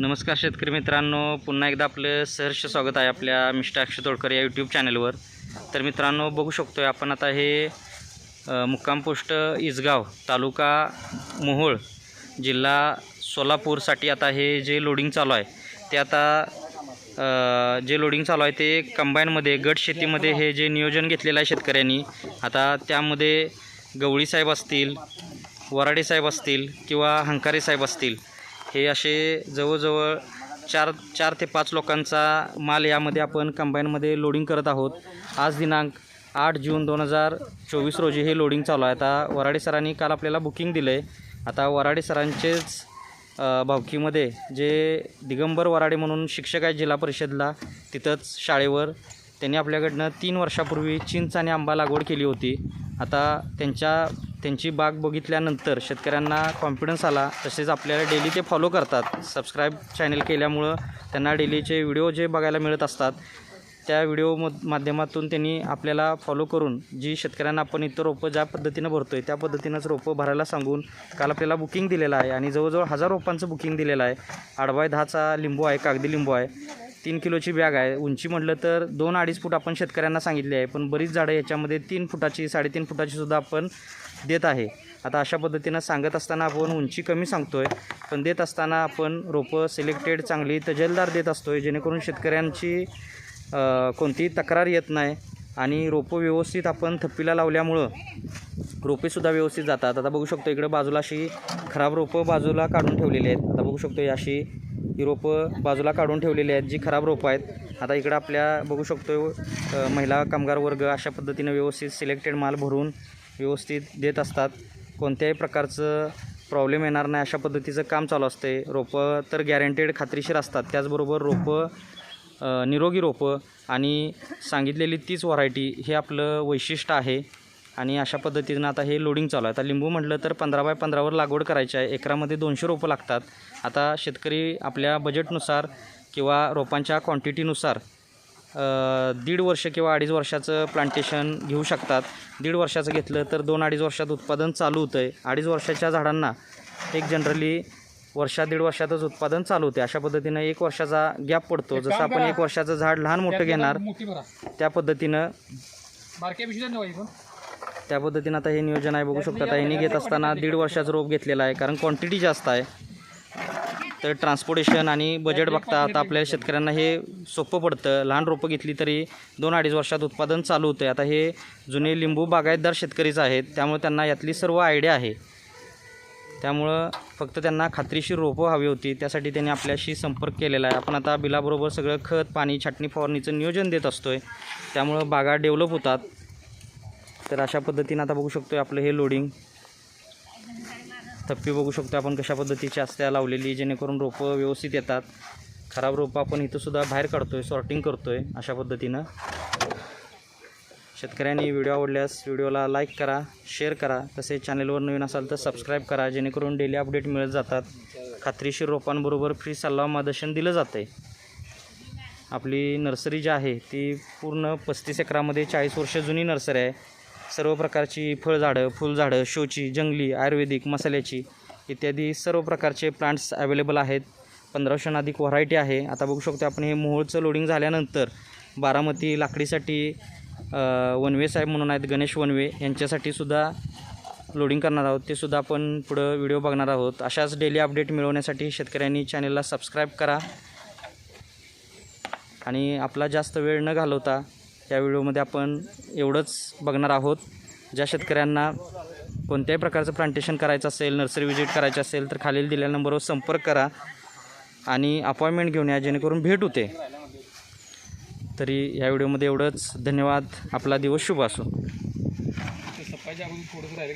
नमस्कार शेतकरी मित्रांनो पुन्हा एकदा आपलं सहर्ष स्वागत आहे आपल्या मिस्टर अक्षय तोडकर या यूट्यूब चॅनलवर तर मित्रांनो बघू शकतो आहे आपण आता हे मुक्काम पोस्ट इसगाव तालुका मोहोळ जिल्हा सोलापूरसाठी आता हे जे लोडिंग चालू आहे ते आता जे लोडिंग चालू आहे ते कंबाईनमध्ये गट शेतीमध्ये हे जे नियोजन घेतलेलं आहे शेतकऱ्यांनी आता त्यामध्ये गवळी साहेब असतील वराडे साहेब असतील किंवा हंकारी साहेब असतील हे असे जवळजवळ चार चार ते पाच लोकांचा माल यामध्ये आपण कंबाईनमध्ये लोडिंग करत आहोत. आज दिनांक आठ जून दोन हजार चोवीस रोजी हे लोडिंग चालू आहे. आता वराडे सरांनी काल आपल्याला बुकिंग दिलं आहे आता वराडे सरांचेच भावकीमध्ये जे दिगंबर वराडे म्हणून शिक्षक आहेत जिल्हा परिषदला तिथंच शाळेवर त्यांनी आपल्याकडनं तीन वर्षापूर्वी चिंच आणि आंबा लागवड केली होती. आता त्यांच्या त्यांची बाग बघितल्यानंतर शेतकऱ्यांना कॉन्फिडन्स आला. तसेच आपल्याला डेली ते फॉलो करतात. सबस्क्राईब चॅनल केल्यामुळं त्यांना डेलीचे व्हिडिओ जे बघायला मिळत असतात त्या व्हिडिओ म माध्यमातून त्यांनी आपल्याला फॉलो करून जी शेतकऱ्यांना आपण इतर रोपं ज्या पद्धतीनं भरतो आहे त्या पद्धतीनंच रोपं भरायला सांगून काल आपल्याला बुकिंग दिलेलं आहे. आणि जवळजवळ हजार रोपांचं बुकिंग दिलेलं आहे. आडवाय दहाचा लिंबू आहे कागदी लिंबू आहे. तीन किलोची बॅग आहे. उंची म्हटलं तर दोन अडीच फूट आपण शेतकऱ्यांना सांगितली आहे. पण बरीच झाडं याच्यामध्ये तीन फुटाची साडेतीन फुटाची सुद्धा आपण देत आहे. आता अशा पद्धतीनं सांगत असताना आपण उंची कमी सांगतो आहे पण देत असताना आपण रोपं सिलेक्टेड चांगली तजेलदार देत असतो आहे जेणेकरून शेतकऱ्यांची कोणतीही तक्रार येत नाही आणि रोपं व्यवस्थित आपण थप्पीला लावल्यामुळं रोपेसुद्धा व्यवस्थित जातात. आता बघू शकतो इकडं बाजूला अशी खराब रोपं बाजूला काढून ठेवलेली आहेत. आता बघू शकतो अशी ही रोपं बाजूला काढून ठेवलेली आहेत जी खराब रोपं आहेत. आता इकडं आपल्या बघू शकतो महिला कामगार वर्ग अशा पद्धतीनं व्यवस्थित सिलेक्टेड माल भरून व्यवस्थित देत असतात. कोणत्याही प्रकारचं प्रॉब्लेम येणार नाही अशा पद्धतीचं काम चालू असते रोपं तर गॅरंटेड खात्रीशीर असतात. त्याचबरोबर रोपं निरोगी रोपं आणि सांगितलेली तीच व्हरायटी हे आपलं वैशिष्ट्य आहे. आणि अशा पद्धतीनं आता हे लोडिंग चालू आहे. आता लिंबू म्हटलं तर पंधरा बाय पंधरावर लागवड करायची आहे. एकरामध्ये दोनशे रोपं लागतात. आता शेतकरी आपल्या बजेटनुसार किंवा रोपांच्या क्वांटिटीनुसार दीड वर्ष किंवा अडीच वर्षाचं प्लांटेशन घेऊ शकतात. दीड वर्षाचं घेतलं तर दोन अडीच वर्षात उत्पादन चालू होतं आहे अडीच वर्षाच्या झाडांना एक जनरली वर्षा दीड वर्षातच उत्पादन चालू होते अशा पद्धतीनं एक वर्षाचा गॅप पडतो. जसं आपण एक वर्षाचं झाड लहान मोठं घेणार त्या पद्धतीनं बारक्या पिशवी नाही पण त्या पद्धतीनं आता हे नियोजन आहे बघू शकता. आता ह्यांनी घेत असताना दीड वर्षाचं रोप घेतलेलं आहे कारण क्वांटिटी जास्त आहे. तर ट्रान्सपोर्टेशन आणि बजेट बघता आता आपल्या शेतकऱ्यांना हे सोपं पडतं. लहान रोपं घेतली तरी दोन अडीच वर्षात उत्पादन चालू होतं आता हे जुने लिंबू बागायतदार शेतकरीच आहेत त्यामुळे त्यांना यातली सर्व आयडिया आहे. त्यामुळं फक्त त्यांना खात्रीशीर रोपं हवी होती त्यासाठी त्यांनी आपल्याशी संपर्क केलेला आहे. आपण आता बिलाबरोबर सगळं खत पाणी छाटणी फवारणीचं नियोजन देत असतो आहे त्यामुळं बागा डेव्हलप होतात. तर अशा पद्धतीनं आता बघू शकतो आपलं हे लोडिंग थप्पी बघू शकतो आपण कशा पद्धतीची असत्या लावलेली जेणेकरून रोपं व्यवस्थित येतात. खराब रोपं आपण इथंसुद्धा बाहेर काढतो आहे सॉर्टिंग करतो आहे अशा पद्धतीनं. शेतकऱ्यांनी व्हिडिओ आवडल्यास व्हिडिओला लाईक करा शेअर करा. तसेच चॅनलवर नवीन असाल तर सबस्क्राईब करा जेणेकरून डेली अपडेट मिळत जातात. खात्रीशीर रोपांबरोबर फ्री सल्ला मार्गदर्शन दिलं जातं आहे आपली नर्सरी जी आहे ती पूर्ण पस्तीस एकरामध्ये चाळीस वर्ष जुनी नर्सरी आहे. सर्व प्रकारची फळझाडं फुलझाडं शोची जंगली आयुर्वेदिक मसाल्याची इत्यादी सर्व प्रकारचे प्लांट्स अवेलेबल आहेत. पंधराशे अधिक व्हरायटी आहे. आता बघू शकतो आपण हे मोहोळचं लोडिंग झाल्यानंतर बारामती लाकडीसाठी वनवे साहेब म्हणून आहेत गणेश वनवे. यांच्यासाठी सुद्धा लोडिंग करणार आहोत. ते सुद्धा आपण पुढं व्हिडिओ बघणार आहोत. अशाच डेली अपडेट मिळवण्यासाठी शेतकऱ्यांनी चॅनलला सबस्क्राईब करा. आणि आपला जास्त वेळ न घालवता या व्हिडिओमध्ये आपण एवढंच बघणार आहोत. ज्या शेतकऱ्यांना कोणत्याही प्रकारचं प्लांटेशन करायचं असेल नर्सरी व्हिजिट करायची असेल तर खालील दिलेल्या नंबरवर संपर्क करा आणि अपॉइंटमेंट घेऊन या जेणेकरून भेट होते. तरी या व्हिडिओमध्ये एवढंच. धन्यवाद. आपला दिवस शुभ असो.